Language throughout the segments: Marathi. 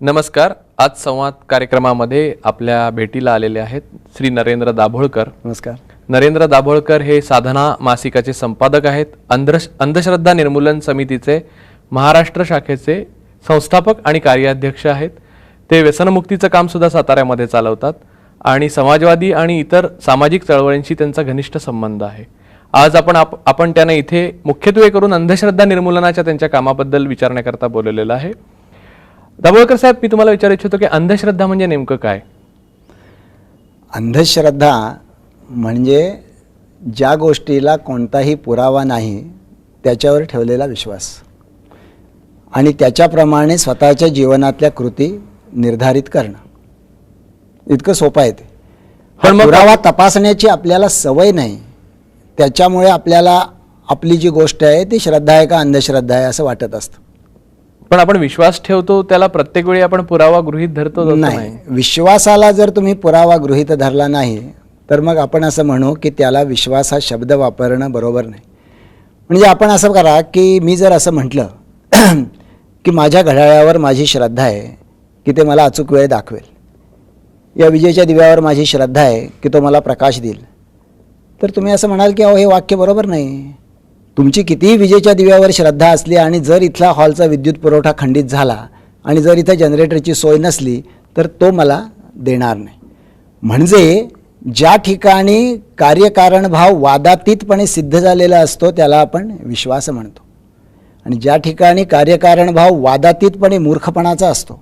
नमस्कार. आज संवाद कार्यक्रमामध्ये आपल्या भेटीला आलेले आहेत श्री नरेंद्र दाभोळकर. नमस्कार. नरेंद्र दाभोळकर हे साधना मासिकाचे संपादक आहेत. अंध अंधश्रद्धा निर्मूलन समितीचे महाराष्ट्र शाखेचे संस्थापक आणि कार्याध्यक्ष आहेत. ते व्यसनमुक्तीचं काम सुद्धा साताऱ्यामध्ये चालवतात आणि समाजवादी आणि इतर सामाजिक चळवळींशी त्यांचा घनिष्ठ संबंध आहे. आज आपण आप आपण त्यांना इथे मुख्यत्वे करून अंधश्रद्धा निर्मूलनाच्या त्यांच्या कामाबद्दल विचारण्याकरता बोलवलेलं आहे. दाभोळकर साहेब मी तुम्हाला विचारू इच्छितो की अंधश्रद्धा म्हणजे नेमकं काय? अंधश्रद्धा म्हणजे ज्या गोष्टीला कोणताही पुरावा नाही त्याच्यावर ठेवलेला विश्वास. आणि त्याच्याप्रमाणे स्वतःच्या जीवनातल्या कृती निर्धारित करणं. इतकं सोपं आहे ते. पण पुरावा तपासण्याची आपल्याला सवय नाही. त्याच्यामुळे आपल्याला आपली जी गोष्ट आहे ती श्रद्धा आहे का अंधश्रद्धा आहे असं वाटत असतं. पण आपण विश्वास ठेवतो त्याला प्रत्येक वेळी आपण पुरावा गृहीत धरतो नाही. विश्वासाला जर तुम्ही पुरावा गृहीत धरला नाही तर मग आपण असं म्हणू की त्याला विश्वास हा शब्द वापरणं बरोबर नाही. म्हणजे आपण असं करा की मी जर असं म्हटलं की माझ्या घड्याळावर माझी श्रद्धा आहे की ते मला अचूक वेळ दाखवेल. या विजेच्या दिव्यावर माझी श्रद्धा आहे की तो मला प्रकाश देईल. तर तुम्ही असं म्हणाल की अहो हे वाक्य बरोबर नाही. तुमची कितीही विजेच्या दिव्यावर श्रद्धा असली आणि जर इथला हॉलचा विद्युत पुरवठा खंडित झाला आणि जर इथं जनरेटरची सोय नसली तर तो मला देणार नाही. म्हणजे ज्या ठिकाणी कार्यकारण भाव वादातीतपणे सिद्ध झालेला असतो त्याला आपण विश्वास म्हणतो. आणि ज्या ठिकाणी कार्यकारण भाव वादातीतपणे मूर्खपणाचा असतो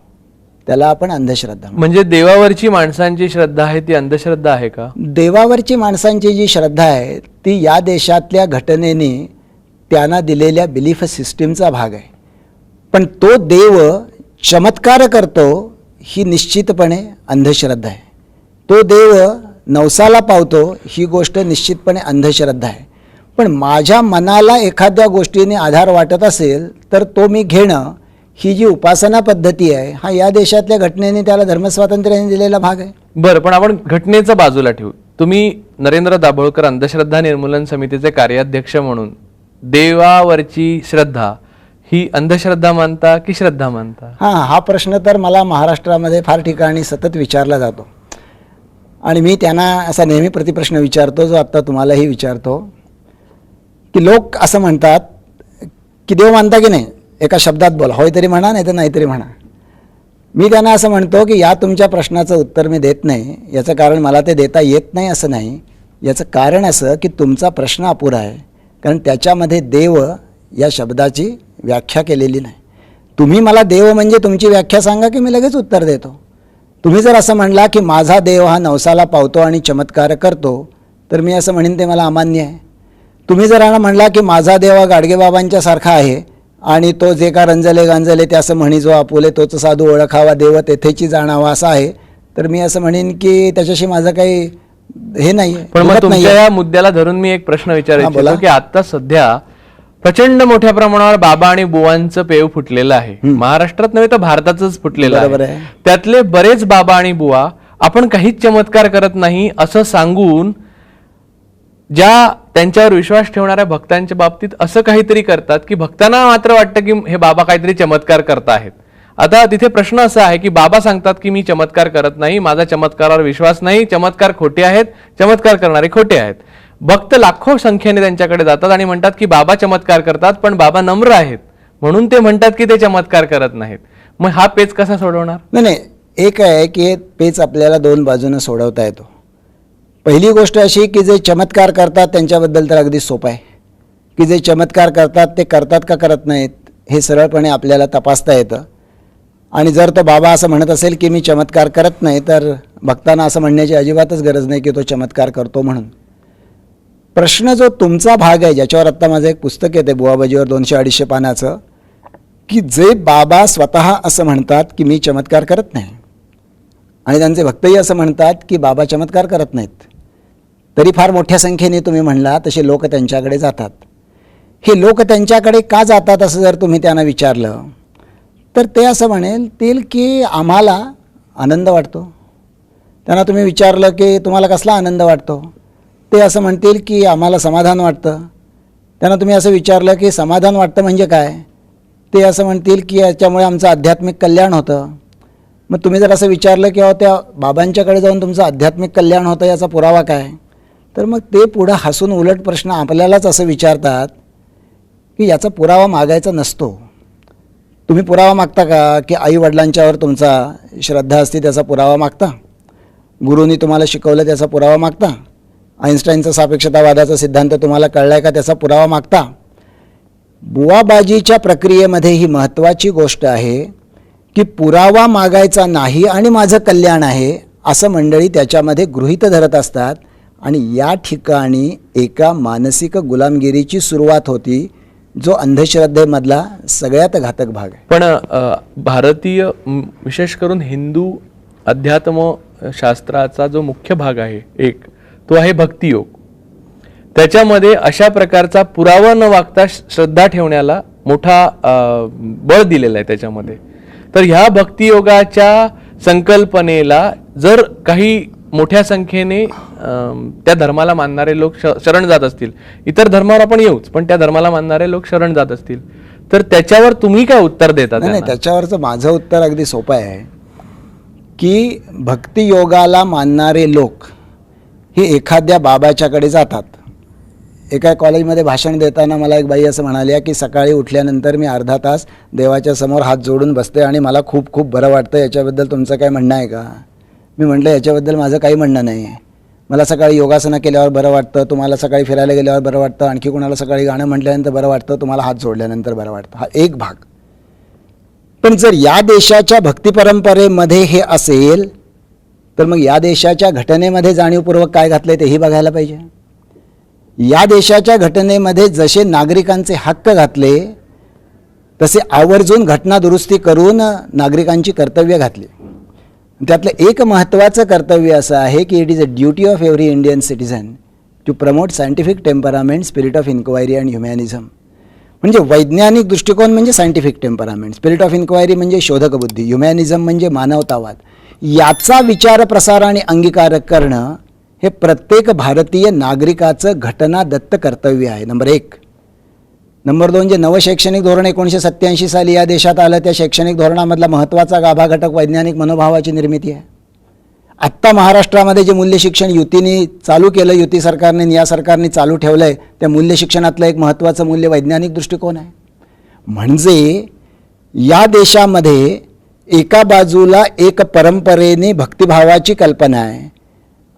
त्याला आपण अंधश्रद्धा. म्हणजे देवावरची माणसांची श्रद्धा आहे ती अंधश्रद्धा आहे का? देवावरची माणसांची जी श्रद्धा आहे ती या देशातल्या घटनेने त्यांना दिलेल्या बिलीफ सिस्टीमचा भाग आहे. पण तो देव चमत्कार करतो ही निश्चितपणे अंधश्रद्धा आहे. तो देव नवसाला पावतो ही गोष्ट निश्चितपणे अंधश्रद्धा आहे. पण माझ्या मनाला एखाद्या गोष्टीने आधार वाटत असेल तर तो मी घेणं ही जी उपासना पद्धती आहे हा या देशातल्या घटनेने त्याला धर्मस्वातंत्र्याने दिलेला भाग आहे. बरं पण आपण घटनेचं बाजूला ठेवू. तुम्ही नरेंद्र दाभोळकर अंधश्रद्धा निर्मूलन समितीचे कार्याध्यक्ष म्हणून देवावरची श्रद्धा ही अंधश्रद्धा मानता की श्रद्धा मानता? हां हा प्रश्न तर मला महाराष्ट्रामध्ये फार ठिकाणी सतत विचारला जातो. आणि मी त्यांना असा नेहमी प्रतिप्रश्न विचारतो जो आत्ता तुम्हालाही विचारतो की लोक असं म्हणतात की देव मानता की नाही? एका शब्दात बोला होय तरी म्हणा नाही तर नाहीतरी म्हणा. मी त्यांना असं म्हणतो की या तुमच्या प्रश्नाचं उत्तर मी देत नाही याचं कारण मला ते देता येत नाही असं नाही. याचं कारण असं की तुमचा प्रश्न अपुरा आहे. कारण त्याच्यामध्ये देव या शब्दाची व्याख्या केलेली नाही. तुम्ही मला देव म्हणजे तुमची व्याख्या सांगा की मी लगेच उत्तर देतो. तुम्ही जर असं म्हणला की माझा देव हा नवसाला पावतो आणि चमत्कार करतो तर मी असं म्हणेन ते मला अमान्य आहे. तुम्ही जर हा म्हणला की माझा देव हा गाडगेबाबांच्या सारखा आहे आणि तो जे का रंजले गांजले ते असं म्हणी जो आपुले तोच साधू ओळखावा देव तेथेची जाणावा असा आहे तर मी असं म्हणेन की त्याच्याशी माझं काही हे नाही पण मग तुमच्या या मुद्द्याला धरून मी एक प्रश्न विचारायचो. की आता सध्या प्रचंड मोठ्या प्रमाणावर बाबा आणि बुवांचं पेव फुटलेलं आहे. महाराष्ट्रात नव्हे तर भारतातच फुटलेलं आहे. त्यातले बरेच बाबा आणि बुवा आपण काहीच चमत्कार करत नाही असं सांगून ज्या त्यांच्यावर विश्वास ठेवणाऱ्या भक्तांच्या बाबतीत असं काहीतरी करतात की भक्तांना मात्र वाटतं की हे बाबा काहीतरी चमत्कार करत आहेत आता तिथे प्रश्न असा आहे की बाबा सांगतात की मी चमत्कार करत नाही माझा चमत्कारावर विश्वास नाही चमत्कार खोटे आहेत चमत्कार करणारे खोटे आहेत. भक्त लाखो संख्येने त्यांच्याकडे जातात आणि म्हणतात की बाबा चमत्कार करतात पण बाबा नम्र आहेत. म्हणून ते म्हणतात की ते चमत्कार करत नाहीत. मग हा पेच कसा सोडवणार? नाही नाही. एक आहे की पेच आपल्याला दोन बाजूनं सोडवता येतो. पहिली गोष्ट अशी की जे चमत्कार करतात त्यांच्याबद्दल तर अगदी सोपं आहे. की जे चमत्कार करतात ते करतात का करत नाहीत हे सरळपणे आपल्याला तपासता येतं. आणि जर तो बाबा असं म्हणत असेल की मी चमत्कार करत नाही तर भक्तांना असं म्हणण्याची अजिबातच गरज नाही की तो चमत्कार करतो म्हणून. प्रश्न जो तुमचा भाग आहे ज्याच्यावर आत्ता माझं एक पुस्तक येते बुवाबाजीवर दोनशे अडीचशे पानाचं की जे बाबा स्वतः असं म्हणतात की मी चमत्कार करत नाही. आणि त्यांचे भक्तही असं म्हणतात की बाबा चमत्कार करत नाहीत. तरी फार मोठ्या संख्येने तुम्ही म्हणला तसे लोक त्यांच्याकडे जातात. हे लोक त्यांच्याकडे का जातात असं जर तुम्ही त्यांना विचारलं? तर ते असं म्हणेल की आम्हाला आनंद वाटतो. त्यांना तुम्ही विचारलं की तुम्हाला कसला आनंद वाटतो? ते असं म्हणतील की आम्हाला समाधान वाटतं. त्यांना तुम्ही असं विचारलं की समाधान वाटतं म्हणजे काय? ते असं म्हणतील की याच्यामुळे आमचं आध्यात्मिक कल्याण होतं. मग तुम्ही जर असं विचारलं की अहो त्या बाबांच्याकडे जाऊन तुमचं आध्यात्मिक कल्याण होतं याचा पुरावा काय? तर मग ते पुढं हसून उलट प्रश्न आपल्यालाच असं विचारतात की याचा पुरावा मागायचा नसतो. तुम्ही पुरावा मागता का की आई वडिलांच्यावर तुमचा श्रद्धा असते त्याचा पुरावा मागता? गुरुनी तुम्हाला शिकवलं त्याचा पुरावा मागता? आईन्स्टाईनचा सापेक्षतावादाचा सिद्धांत तुम्हाला कळलाय का त्याचा पुरावा मागता? बुवाबाजीच्या प्रक्रियेमध्ये ही महत्त्वाची गोष्ट आहे की पुरावा मागायचा नाही आणि माझं कल्याण आहे असं मंडळी त्याच्यामध्ये गृहीत धरत असतात. आणि या ठिकाणी एका मानसिक गुलामगिरीची सुरुवात होती. जो अंधश्रद्धेमधला सगळ्यात घातक भाग आहे. पण भारतीय विशेष करून हिंदू अध्यात्म शास्त्राचा जो मुख्य भाग आहे एक तो आहे भक्तियोग. त्याच्यामध्ये अशा प्रकारचा पुरावा न वागता श्रद्धा ठेवण्याला मोठा बळ दिलेला आहे त्याच्यामध्ये. तर ह्या भक्तियोगाच्या संकल्पनेला जर काही मोठ्या संख्येने त्या धर्माला मानणारे लोक श- शरण जात असतील. इतर धर्मावर आपण येऊच पण त्या धर्माला मानणारे लोक शरण जात असतील. तर त्याच्यावर तुम्ही काय उत्तर देता नाही? त्याच्यावरचं माझं उत्तर अगदी सोपं आहे की भक्तियोगाला मानणारे लोक हे एखाद्या बाबाच्याकडे जातात. एका कॉलेजमध्ये भाषण देताना मला एक बाई असं म्हणाल्या की सकाळी उठल्यानंतर मी अर्धा तास देवाच्या समोर हात जोडून बसते आणि मला खूप खूप बरं वाटतं याच्याबद्दल तुमचं काय म्हणणं आहे का? मी म्हटलं याच्याबद्दल माझं काही म्हणणं नाही आहे. मला सकाळी योगासनं केल्यावर बरं वाटतं तुम्हाला सकाळी फिरायला गेल्यावर बरं वाटतं आणखी कुणाला सकाळी गाणं म्हटल्यानंतर बरं वाटतं तुम्हाला हात जोडल्यानंतर बरं वाटतं. हा एक भाग. पण जर या देशाच्या भक्ती परंपरेमध्ये हे असेल तर मग या देशाच्या घटनेमध्ये जाणीवपूर्वक काय घातलं आहे तेही बघायला पाहिजे. या देशाच्या घटनेमध्ये जसे नागरिकांचे हक्क घातले तसे आवर्जून घटना दुरुस्ती करून नागरिकांची कर्तव्य घातली. त्यातलं एक महत्त्वाचं कर्तव्य असं आहे की it is a duty of every Indian citizen to promote scientific temperament spirit of inquiry and humanism म्हणजे वैज्ञानिक दृष्टिकोन म्हणजे scientific temperament spirit of inquiry म्हणजे शोधक बुद्धी ह्युमॅनिझम म्हणजे मानवतावाद. याचा विचार प्रसार आणि अंगीकार करणं हे प्रत्येक भारतीय नागरिकाचं घटनादत्त कर्तव्य आहे. नंबर एक. नंबर दोन जे नवं शैक्षणिक धोरण एकोणीसशे सत्याऐंशी साली या देशात आलं त्या शैक्षणिक धोरणामधला महत्त्वाचा गाभा घटक वैज्ञानिक मनोभावाची निर्मिती आहे. आत्ता महाराष्ट्रामध्ये जे मूल्य शिक्षण युतीने चालू केलं युती सरकारने या सरकारने चालू ठेवलं आहे त्या मूल्य शिक्षणातलं एक महत्त्वाचं मूल्य वैज्ञानिक दृष्टिकोन आहे. म्हणजे या देशामध्ये एका बाजूला एक परंपरेने भक्तिभावाची कल्पना आहे.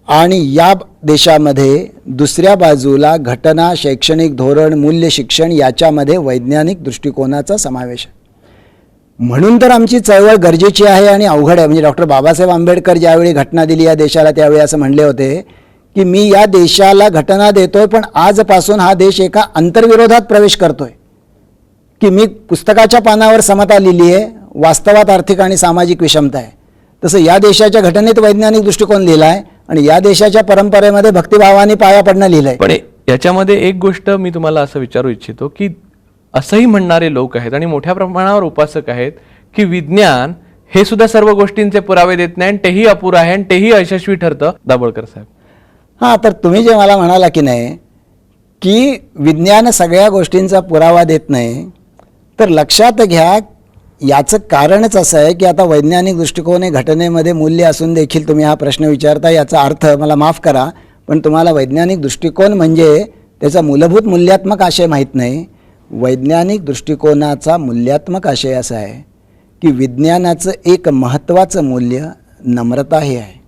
आणि या देशामध्ये दुसऱ्या बाजूला घटना शैक्षणिक धोरण मूल्य शिक्षण याच्यामध्ये वैज्ञानिक दृष्टिकोनाचा समावेश आहे. म्हणून तर आमची चळवळ गरजेची आहे आणि अवघड आहे. म्हणजे डॉक्टर बाबासाहेब आंबेडकर ज्यावेळी घटना दिली या देशाला त्यावेळी असं म्हणले होते की मी या देशाला घटना देतोय पण आजपासून हा देश एका अंतर्विरोधात प्रवेश करतोय. की मी पुस्तकाच्या पानावर समता लिहिली आहे वास्तवात आर्थिक आणि सामाजिक विषमता आहे. तसं या देशाच्या घटनेत वैज्ञानिक दृष्टिकोन लिहिला आहे. आणि या देशाच्या परंपरेमध्ये भक्तिभावाने पाया पडणं लिहिलं आहे पण याच्यामध्ये एक गोष्ट मी तुम्हाला असं विचारू इच्छितो की असंही म्हणणारे लोक आहेत आणि मोठ्या प्रमाणावर उपासक आहेत की विज्ञान हे सुद्धा सर्व गोष्टींचे पुरावे देत नाही आणि तेही अपुरं आहे आणि तेही यशस्वी ठरतं. दाभोळकर साहेब. हां तर तुम्ही जे मला म्हणाला की नाही की विज्ञान सगळ्या गोष्टींचा पुरावा देत नाही तर लक्षात घ्या याचं कारणच असं आहे की आता वैज्ञानिक दृष्टिकोन हे घटनेमध्ये मूल्य असून देखील तुम्ही हा प्रश्न विचारता याचा अर्थ मला माफ करा पण तुम्हाला वैज्ञानिक दृष्टिकोन म्हणजे त्याचा मूलभूत मूल्यात्मक आशय माहीत नाही. वैज्ञानिक दृष्टिकोनाचा मूल्यात्मक आशय असा आहे की विज्ञानाचं एक महत्त्वाचं मूल्य नम्रता हे आहे.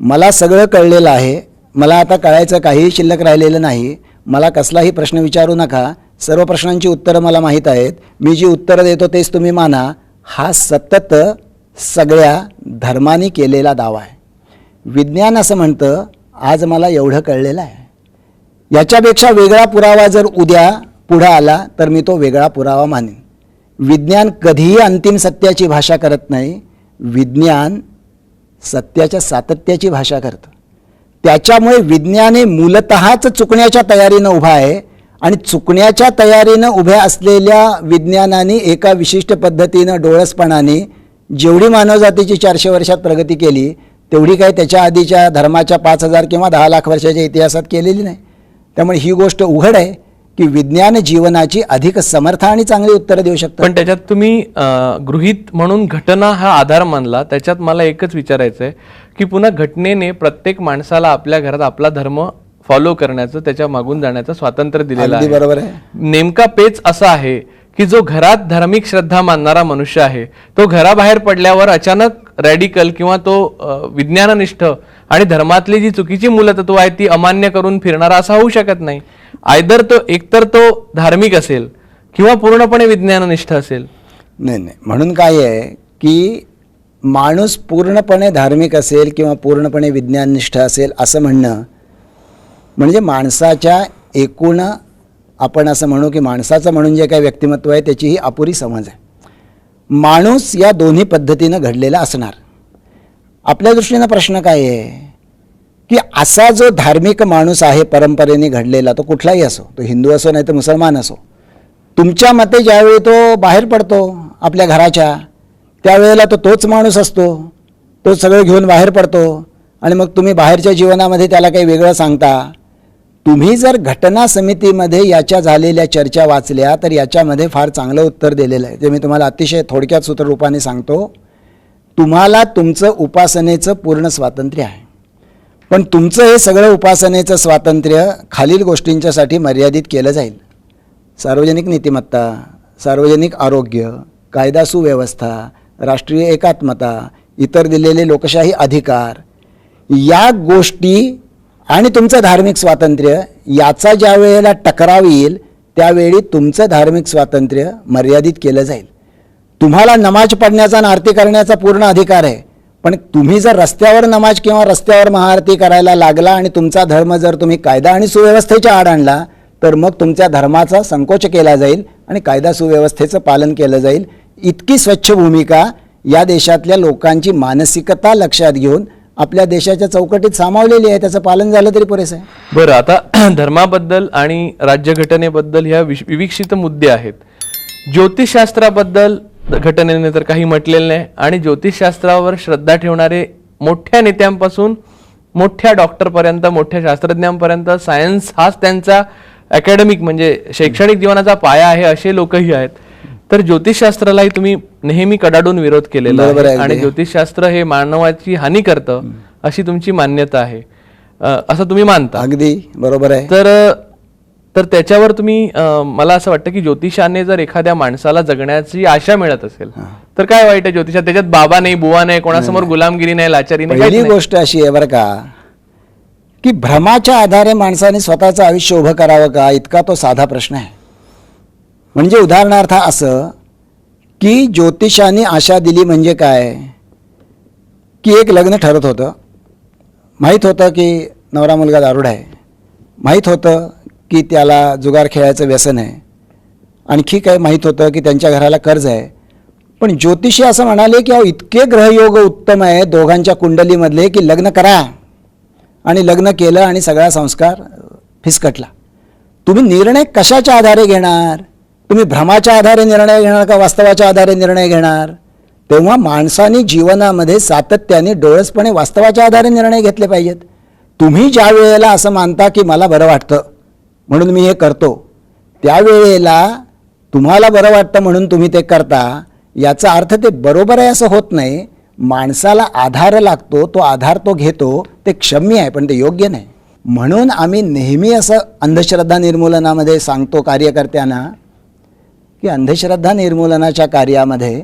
मला सगळं कळलेलं आहे. मला आता कळायचं काहीही शिल्लक राहिलेलं नाही. मला कसलाही प्रश्न विचारू नका. सर्व प्रश्नांची उत्तरं मला माहीत आहेत. मी जी उत्तरं देतो तेच तुम्ही माना. हा सतत सगळ्या धर्माने केलेला दावा आहे. विज्ञान असं म्हणतं आज मला एवढं कळलेलं आहे. याच्यापेक्षा वेगळा पुरावा जर उद्या पुढं आला तर मी तो वेगळा पुरावा मानेन. विज्ञान कधीही अंतिम सत्याची भाषा करत नाही. विज्ञान सत्याच्या सातत्याची भाषा करतं. त्याच्यामुळे विज्ञान हे मूलतःच चुकण्याच्या तयारीनं उभा आहे. आणि चुकण्याच्या तयारीनं उभ्या असलेल्या विज्ञानाने एका विशिष्ट पद्धतीनं डोळसपणाने जेवढी मानवजातीची चारशे वर्षात प्रगती केली तेवढी काही त्याच्या आधीच्या धर्माच्या पाच हजार किंवा दहा लाख वर्षाच्या इतिहासात केलेली नाही. त्यामुळे ही गोष्ट उघड आहे की विज्ञान जीवनाची अधिक समर्थ आणि चांगली उत्तरं देऊ शकतं. पण त्याच्यात तुम्ही गृहित गृहीत म्हणून घटना हा आधार मानला त्याच्यात मला एकच विचारायचं आहे की पुन्हा घटनेने प्रत्येक माणसाला आपल्या घरात आपला धर्म फॉलो करण्याचं त्याच्या मागून जाण्याचं स्वातंत्र्य दिलेलं आहे. बरोबर आहे. नेमका पेच असा आहे की जो घरात धार्मिक श्रद्धा मानणारा मनुष्य आहे तो घराबाहेर पडल्यावर अचानक रॅडिकल किंवा तो विज्ञाननिष्ठ आणि धर्मातली जी चुकीची मूलतत्व आहे ती अमान्य करून फिरणारा असा होऊ शकत नाही. आयदर तो एकतर तो धार्मिक असेल किंवा पूर्णपणे विज्ञाननिष्ठ असेल. नाही नाही. म्हणून काय आहे की माणूस पूर्णपणे धार्मिक असेल किंवा पूर्णपणे विज्ञाननिष्ठ असेल असं म्हणणं म्हणजे माणसाच्या एकूण आपण असं म्हणू की माणसाचं म्हणून जे काही व्यक्तिमत्व आहे त्याची ही अपुरी समज आहे. माणूस या दोन्ही पद्धतीनं घडलेला असणार. आपल्या दृष्टीनं प्रश्न काय आहे? की असा जो धार्मिक माणूस आहे परंपरेने घडलेला तो कुठलाही असो तो हिंदू असो नाही तर मुसलमान असो तुमच्या मते ज्यावेळी तो बाहेर पडतो आपल्या घराच्या त्यावेळेला तो तोच माणूस असतो तो सगळं घेऊन बाहेर पडतो आणि मग तुम्ही बाहेरच्या जीवनामध्ये त्याला काही वेगळं सांगता तुम्ही जर घटना समितीमध्ये याच्या झालेल्या चर्चा वाचल्या तर याच्यामध्ये फार चांगलं उत्तर दिलेलं आहे. ते मी तुम्हाला अतिशय थोडक्यात सूत्ररूपाने सांगतो तुम्हाला तुमचं उपासनेचं पूर्ण स्वातंत्र्य आहे. पण तुमचं हे सगळं उपासनेचं स्वातंत्र्य खालील गोष्टींच्यासाठी मर्यादित केलं जाईल. सार्वजनिक नीतिमत्ता सार्वजनिक आरोग्य कायदा सुव्यवस्था राष्ट्रीय एकात्मता इतर दिलेले लोकशाही अधिकार या गोष्टी आणि तुमचं धार्मिक स्वातंत्र्य याचा ज्या वेळेला टकराव येईल त्यावेळी तुमचं धार्मिक स्वातंत्र्य मर्यादित केलं जाईल. तुम्हाला नमाज पडण्याचा आणि आरती करण्याचा पूर्ण अधिकार आहे पण तुम्ही जर रस्त्यावर नमाज किंवा रस्त्यावर महाआरती करायला लागला आणि तुमचा धर्म जर तुम्ही कायदा आणि सुव्यवस्थेच्या आड आणला तर मग तुमच्या धर्माचा संकोच केला जाईल आणि कायदा सुव्यवस्थेचं पालन केलं जाईल. इतकी स्वच्छ भूमिका या देशातल्या लोकांची मानसिकता लक्षात घेऊन आपल्या देशाच्या चौकटीत सामावलेली आहे त्याचं पालन झालं तरी पुरेसं आहे. बरं आता धर्माबद्दल आणि राज्यघटनेबद्दल ह्या विश- विविक्षित मुद्दे आहेत. ज्योतिषशास्त्राबद्दल घटनेने तर काही म्हटलेलं नाही आणि ज्योतिषशास्त्रावर श्रद्धा ठेवणारे मोठ्या नेत्यांपासून मोठ्या डॉक्टरपर्यंत मोठ्या शास्त्रज्ञांपर्यंत सायन्स हाच त्यांचा अकॅडमिक म्हणजे शैक्षणिक जीवनाचा पाया आहे असे लोकही आहेत. तर ज्योतिषशास्त्रालाही तुम्ही नेहमी कडाडून विरोध केलेला बरोबर आहे आहे, आणि. ज्योतिषशास्त्र हे मानवाची हानी करतं अशी तुमची मान्यता आहे. अ, असं तुम्ही मानता. अगदी. बरोबर आहे. तर तर त्याच्यावर तुम्ही अ, मला असं वाटतं की ज्योतिषाने जर एखाद्या माणसाला जगण्याची आशा मिळत असेल तर काय वाईट आहे ज्योतिषात? त्याच्यात बाबा नाही बुवा नाही कोणासमोर गुलामगिरी नाही लाचारी नाही काहीच पहिली नाही. गोष्ट अशी आहे बरं का की भ्रमाच्या आधारे माणसाने स्वतःचं आयुष्य उभं करावं का? इतका तो साधा प्रश्न आहे. म्हणजे उदाहरणार्थ असं की ज्योतिषाने आशा दिली म्हणजे काय? की एक लग्न ठरत होतं. माहीत होतं की नवरा मुलगा दारुड आहे. माहीत होतं की त्याला जुगार खेळायचं व्यसन आहे. आणखी काय माहीत होतं की त्यांच्या घराला कर्ज आहे. पण ज्योतिषी असं म्हणाले की अहो इतके ग्रहयोग उत्तम आहे दोघांच्या कुंडलीमधले की लग्न करा. आणि लग्न केलं आणि सगळा संस्कार फिसकटला. तुम्ही निर्णय कशाच्या आधारे घेणार? तुम्ही भ्रमाच्या आधारे निर्णय घेणार का वास्तवाच्या आधारे निर्णय घेणार? तेव्हा माणसाने जीवनामध्ये सातत्याने डोळसपणे वास्तवाच्या आधारे निर्णय घेतले पाहिजेत. तुम्ही ज्या वेळेला असं मानता की मला बरं वाटतं म्हणून मी हे करतो त्यावेळेला तुम्हाला बरं वाटतं म्हणून तुम्ही ते करता याचा अर्थ ते बरोबर आहे असं होत नाही. माणसाला आधार लागतो तो आधार तो घेतो ते क्षम्य आहे पण ते योग्य नाही. म्हणून आम्ही नेहमी असं अंधश्रद्धा निर्मूलनामध्ये सांगतो कार्यकर्त्यांना की अंधश्रद्धा निर्मूलनाच्या कार्यामध्ये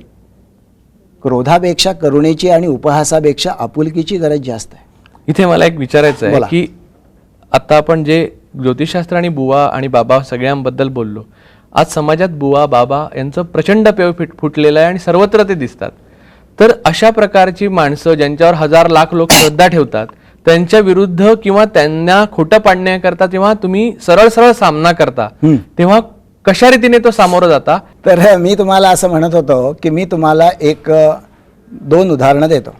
क्रोधापेक्षा करुणेची आणि उपहासापेक्षा आपुलकीची गरज जास्त आहे इथे मला एक विचारायचं आहे. की आता आपण जे ज्योतिषशास्त्र आणि बुवा आणि बाबा सगळ्यांबद्दल बोललो आज समाजात बुवा बाबा यांचं प्रचंड पेव फिट फुटलेलं आहे आणि सर्वत्र ते दिसतात तर अशा प्रकारची माणसं ज्यांच्यावर हजार लाख लोक श्रद्धा ठेवतात त्यांच्या विरुद्ध किंवा त्यांना खोटं पाडण्याकरता जेव्हा तुम्ही सरळ सरळ सामना करता. तेव्हा कशा रीतीने तो सामोरं जाता? तर मी तुम्हाला असं म्हणत होतो की मी तुम्हाला एक दोन उदाहरणं देतो.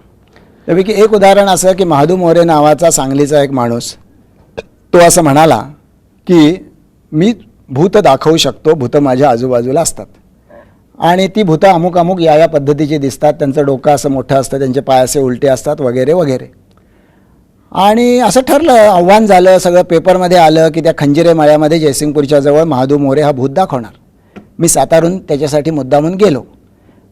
त्यापैकी एक उदाहरण असं की महादू मोरे नावाचा सांगलीचा एक माणूस तो असं म्हणाला की मी भूत दाखवू शकतो भूतं माझ्या आजूबाजूला असतात. आणि ती भूतं अमुक अमुक या या पद्धतीची दिसतात त्यांचं डोकं असं मोठं असतं त्यांचे पाय असे उलटे असतात वगैरे वगैरे. आणि असं ठरलं आव्हान झालं सगळं पेपरमध्ये आलं की त्या खंजिरे मळ्यामध्ये जयसिंगपूरच्या जवळ महादू मोरे हा भूत दाखवणार. मी सातारून त्याच्यासाठी मुद्दामून गेलो.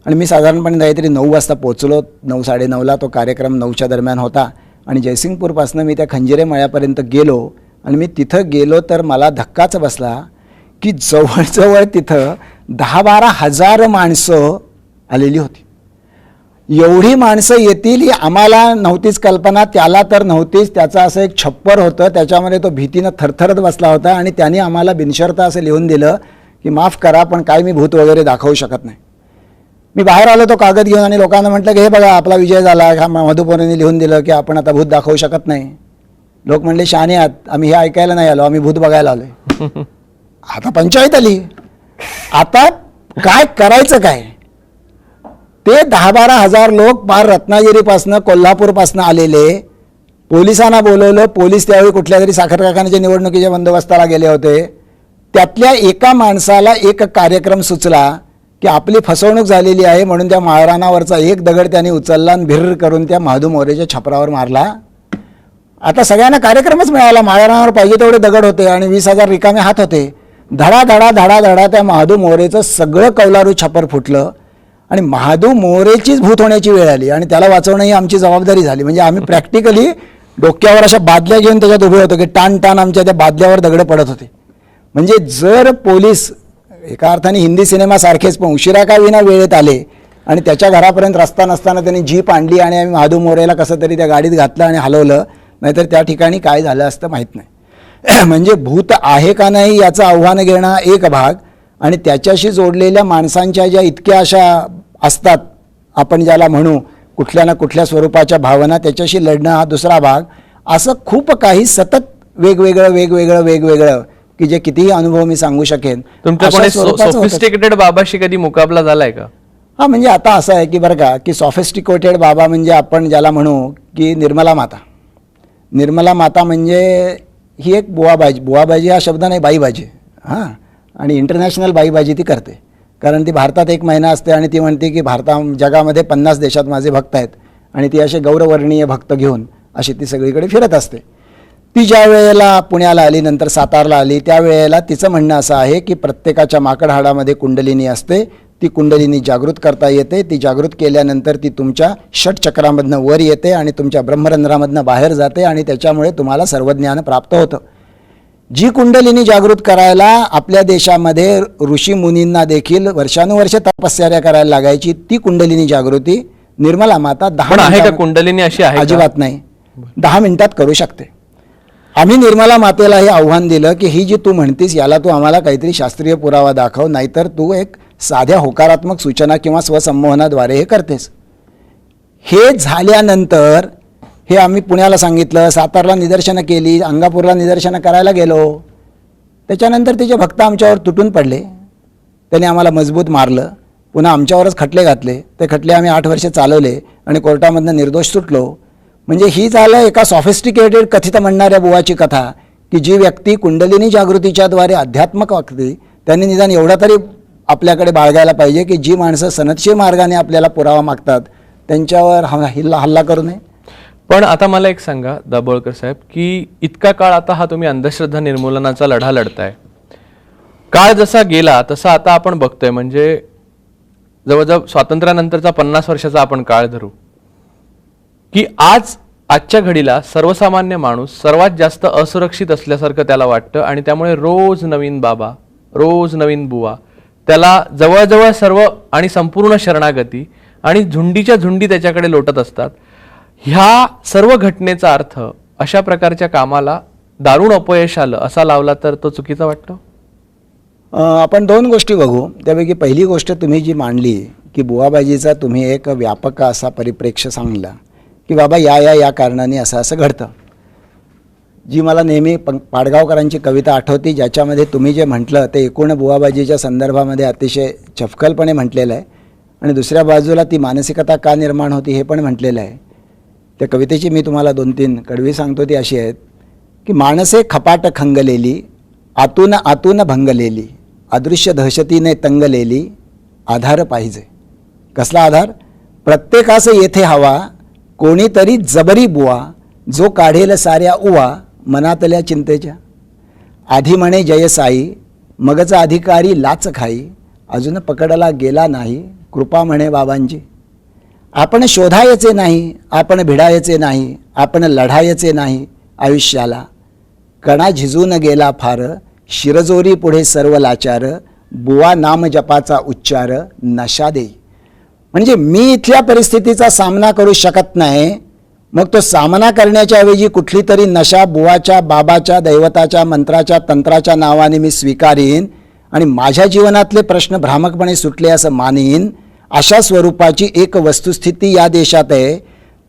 आणि मी साधारणपणे काहीतरी नऊ वाजता पोचलो नऊ साडेनऊला तो कार्यक्रम नऊच्या दरम्यान होता. आणि जयसिंगपूरपासून मी त्या खंजिरे मळ्यापर्यंत गेलो. आणि मी तिथं गेलो तर मला धक्काच बसला की जवळजवळ तिथं दहा बारा हजार माणसं आलेली होती. एवढी माणसं येतील ही आम्हाला नव्हतीच कल्पना त्याला तर नव्हतीच त्याचं असं एक छप्पर होतं त्याच्यामध्ये तो भीतीनं थरथरत बसला होता आणि त्याने आम्हाला बिनशर्त असं लिहून दिलं की माफ करा पण काय मी भूत वगैरे दाखवू शकत नाही. मी बाहेर आलो तो कागद घेऊन आणि लोकांना म्हटलं की हे बघा आपला विजय झाला. हा मधुपोरांनी लिहून दिलं की आपण आता भूत दाखवू शकत नाही. लोक म्हणले शहाणे आहात आम्ही हे ऐकायला नाही आलो आम्ही भूत बघायला आलोय. आता पंचायत आली. आता काय करायचं काय? ते दहा बारा हजार लोक पार रत्नागिरीपासनं कोल्हापूरपासनं आलेले. पोलिसांना बोलवलं. पोलीस त्यावेळी कुठल्या तरी साखर कारखान्याच्या निवडणुकीच्या बंदोबस्ताला गेले होते. त्यातल्या एका माणसाला एक कार्यक्रम सुचला की आपली फसवणूक झालेली आहे म्हणून त्या महाराणावरचा एक दगड त्याने उचलला आणि भिर्र करून त्या महादू मोरेच्या छपरावर मारला. आता सगळ्यांना कार्यक्रमच मिळाला. महाराणावर पाहिजे तेवढे दगड होते आणि वीस हजार रिकामे हात होते. धडा धडा धडा धडा त्या महादू मोरेचं सगळं कौलारू छपर फुटलं. आणि महादू मोरेचीच भूत होण्याची वेळ आली आणि त्याला वाचवणं ही आमची जबाबदारी झाली. म्हणजे आम्ही प्रॅक्टिकली डोक्यावर अशा बादल्या घेऊन त्याच्यात उभे होतो की टाण टाण आमच्या त्या बादल्यावर दगड पडत होते. म्हणजे जर पोलीस एका अर्थाने हिंदी सिनेमासारखेच पण उशिरा का विना वेळेत आले आणि त्याच्या घरापर्यंत रस्ता नसताना त्यांनी जीप आणली आणि आम्ही महादू मोरेला कसं तरी त्या गाडीत घातलं आणि हलवलं नाहीतर त्या ठिकाणी काय झालं असतं माहीत नाही. म्हणजे भूत आहे का नाही याचं आव्हान घेणं एक भाग. आणि त्याच्याशी जोडलेल्या माणसांच्या ज्या इतक्या अशा असतात आपण ज्याला म्हणू कुठल्या ना कुठल्या स्वरूपाच्या भावना त्याच्याशी लढणं हा दुसरा भाग. असं खूप काही सतत वेगवेगळं वेगवेगळं वेगवेगळं की जे कितीही अनुभव मी सांगू शकेन. सोफिस्टिकेटेड बाबाशी कधी मुकाबला झालाय का? हा म्हणजे आता असं आहे की बरं का की सॉफिस्टिकेटेड बाबा म्हणजे आपण ज्याला म्हणू की निर्मला माता. निर्मला माता म्हणजे ही एक बुवाबाजी बुवाबाजी हा शब्द नाही बाईबाजी. हां. आणि इंटरनॅशनल बाईबाजी ती करते. कारण ती भारतात एक महिना असते आणि ती म्हणते की भारता जगामध्ये पन्नास देशात माझे भक्त आहेत आणि ती असे गौरवर्णीय भक्त घेऊन अशी ती सगळीकडे फिरत असते. ती ज्या वेळेला पुण्याला आली नंतर सातारला आली त्यावेळेला तिचं म्हणणं असं आहे की प्रत्येकाच्या माकड हाडामध्ये कुंडलिनी असते. ती कुंडलिनी जागृत करता येते. ती जागृत केल्यानंतर ती तुमच्या षटचक्रामधनं वर येते आणि तुमच्या ब्रह्मरंध्रामधनं बाहेर जाते आणि त्याच्यामुळे तुम्हाला सर्व ज्ञान प्राप्त होतं. जी कुंडलिनी जागृत करायला आपल्या देशामध्ये ऋषी मुनींना देखील वर्षानुवर्ष तपश्चर्या करायला लागायची ती कुंडलिनी जागृती निर्मला माता दहा आहे का कुंडलिनी अशी आहे? अजिबात नाही. दहा मिनिटात करू शकते. आम्ही निर्मला मातेला हे आव्हान दिलं की ही जी तू म्हणतीस याला तू आम्हाला काहीतरी शास्त्रीय पुरावा दाखव नाहीतर तू एक साध्या होकारात्मक सूचना किंवा स्वसंमोहनाद्वारे हे करतेस. हे झाल्यानंतर हे आम्ही पुण्याला सांगितलं सातारला निदर्शनं केली अंगापूरला निदर्शनं करायला गेलो. त्याच्यानंतर तिचे भक्त आमच्यावर तुटून पडले. त्याने आम्हाला मजबूत मारलं. पुन्हा आमच्यावरच खटले घातले. ते खटले आम्ही आठ वर्षे चालवले आणि कोर्टामधनं निर्दोष सुटलो. म्हणजे ही झालं एका सॉफिस्टिकेटेड कथित म्हणणाऱ्या बुवाची कथा की जी व्यक्ती कुंडलिनी जागृतीच्याद्वारे अध्यात्मक वागते त्यांनी निदान एवढा तरी आपल्याकडे बाळगायला पाहिजे की जी माणसं सनदशीर मार्गाने आपल्याला पुरावा मागतात त्यांच्यावर ह- हिल्ला हल्ला करू नये. पण आता मला एक सांगा दाभोळकर साहेब की इतका काळ आता हा तुम्ही अंधश्रद्धा निर्मूलनाचा लढा लढताय. काळ जसा गेला तसा आता आपण बघतोय. म्हणजे जवळजवळ स्वातंत्र्यानंतरचा पन्नास वर्षाचा आपण काळ धरू. की आज आजच्या घडीला सर्वसामान्य माणूस सर्वात जास्त असुरक्षित असल्यासारखं त्याला वाटतं आणि त्यामुळे रोज नवीन बाबा रोज नवीन बुवा त्याला जवळजवळ सर्व आणि संपूर्ण शरणागती आणि झुंडीच्या झुंडी त्याच्याकडे लोटत असतात. ह्या सर्व घटनेचा अर्थ अशा प्रकारच्या कामाला दारुण अपयश आलं असा लावला तर तो चुकीचा वाटतो? आपण दोन गोष्टी बघू. त्यापैकी पहिली गोष्ट तुम्ही जी मांडली की बुवाबाजीचा तुम्ही एक व्यापक असा परिप्रेक्ष्य सांगला की बाबा या या या कारणाने असं असं घडतं. जी मला नेहमी पं पाडगावकरांची कविता आठवती ज्याच्यामध्ये तुम्ही जे म्हटलं ते एकूण बुवाबाजीच्या संदर्भामध्ये अतिशय चपकलपणे म्हटलेलं आहे. आणि दुसऱ्या बाजूला ती मानसिकता का निर्माण होती हे पण म्हटलेलं आहे. त्या कवितेची मी तुम्हाला दोन तीन कडवी सांगतो ती अशी आहेत की माणसे खपाट खंगलेली आतून आतून भंगलेली अदृश्य दहशतीने तंगलेली आधार पाहिजे. कसला आधार? प्रत्येकास येथे हवा कोणीतरी जबरी बुवा जो काढेल साऱ्या उवा मनातल्या चिंतेच्या. आधी म्हणे जयसाई मगचा अधिकारी लाच खाई अजून पकडला गेला नाही कृपा म्हणे बाबांची. आपण शोधायचे नाही आपण भिडायचे नाही आपण लढायचे नाही आयुष्याला. कणा झिजून गेला फार शिरजोरी पुढे सर्व लाचार बुवा नाम जपाचा उच्चार नशा देई. म्हणजे मी इथल्या परिस्थितीचा सामना करू शकत नाही मग तो सामना करण्याच्या ऐवजी कुठली तरी नशा बुवाच्या बाबाच्या दैवताच्या मंत्राच्या तंत्राच्या नावाने मी स्वीकारीन आणि माझ्या जीवनातले प्रश्न भ्रामकपणे सुटले असं मानीन अशा स्वरूपाची एक वस्तुस्थिती या देशात आहे.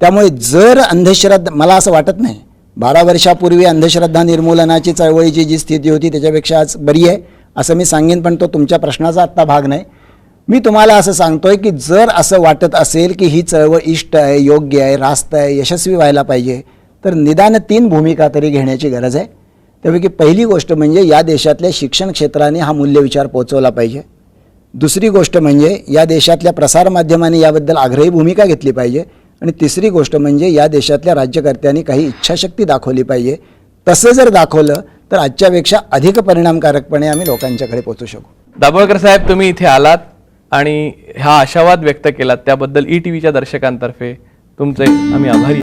त्यामुळे जर अंधश्रद्धा मला असं वाटत नाही. बारा वर्षापूर्वी अंधश्रद्धा निर्मूलनाची चळवळीची जी स्थिती होती त्याच्यापेक्षा आज बरी आहे असं मी सांगेन पण तो तुमच्या प्रश्नाचा आत्ता भाग नाही. मी तुम्हाला असं सांगतोय की जर असं वाटत असेल की ही चळवळ इष्ट आहे योग्य आहे रास्त आहे यशस्वी व्हायला पाहिजे तर निदान तीन भूमिका तरी घेण्याची गरज आहे. त्यापैकी पहिली गोष्ट म्हणजे या देशातल्या शिक्षण क्षेत्राने हा मूल्यविचार पोचवला पाहिजे. दुसरी गोष्ट म्हणजे या देशातल्या प्रसारमाध्यमांनी याबद्दल आग्रही भूमिका घेतली पाहिजे आणि तिसरी गोष्ट म्हणजे या देशातल्या राज्यकर्त्यांनी काही इच्छाशक्ती दाखवली पाहिजे. तसं जर दाखवलं तर आजच्यापेक्षा अधिक परिणामकारकपणे आम्ही लोकांच्याकडे पोहोचू शकू. दाभोळकर साहेब तुम्ही इथे आलात आणि हा आशावाद व्यक्त केलात. त्याबद्दल ई टी व्हीच्या दर्शकांतर्फे तुमचे आम्ही आभारी